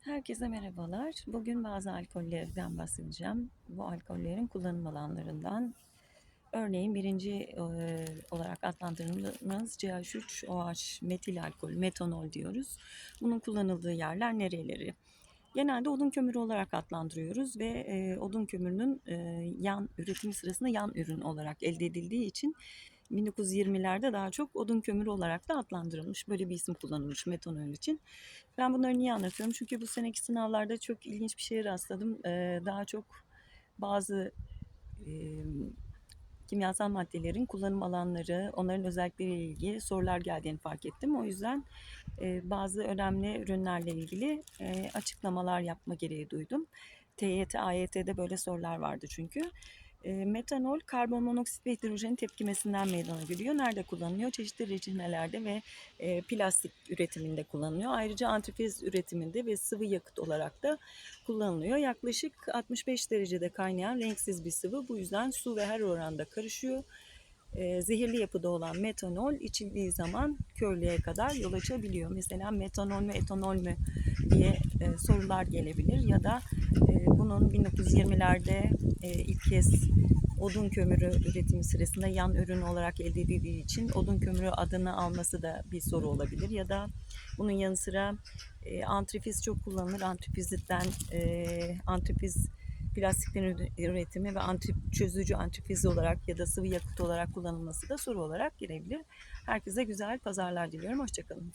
Herkese merhabalar. Bugün bazı alkollerden bahsedeceğim. Bu alkollerin kullanım alanlarından. Örneğin birinci e, olarak adlandırdığımız CH3OH metil alkol, metanol diyoruz. Bunun kullanıldığı yerler nereleri? Genelde odun kömürü olarak adlandırıyoruz ve e, odun kömürünün e, yan üretimi sırasında yan ürün olarak elde edildiği için 1920'lerde daha çok odun kömürü olarak da adlandırılmış. Böyle bir isim kullanılmış metanol için. Ben bunları niye anlatıyorum? Çünkü bu seneki sınavlarda çok ilginç bir şeye rastladım. Ee, daha çok bazı e, kimyasal maddelerin kullanım alanları, onların özellikleriyle ilgili sorular geldiğini fark ettim. O yüzden e, bazı önemli ürünlerle ilgili e, açıklamalar yapma gereği duydum. TYT, AYT'de böyle sorular vardı çünkü. E, metanol karbon monoksit ve hidrojen tepkimesinden meydana geliyor. Nerede kullanılıyor? Çeşitli reçinelerde ve e, plastik üretiminde kullanılıyor. Ayrıca antifriz üretiminde ve sıvı yakıt olarak da kullanılıyor. Yaklaşık 65 derecede kaynayan renksiz bir sıvı. Bu yüzden su ve her oranda karışıyor. E, zehirli yapıda olan metanol içildiği zaman körlüğe kadar yol açabiliyor. Mesela metanol mü etanol mü diye e, sorular gelebilir ya da e, bunun 1920'lerde e, ilk kez odun kömürü üretimi sırasında yan ürün olarak elde edildiği için odun kömürü adını alması da bir soru olabilir ya da bunun yanı sıra e, antrifiz çok kullanılır. Antrifizden e, antrifiz plastiklerin üretimi ve anti, çözücü antrifiz olarak ya da sıvı yakıt olarak kullanılması da soru olarak girebilir. Herkese güzel pazarlar diliyorum. Hoşçakalın.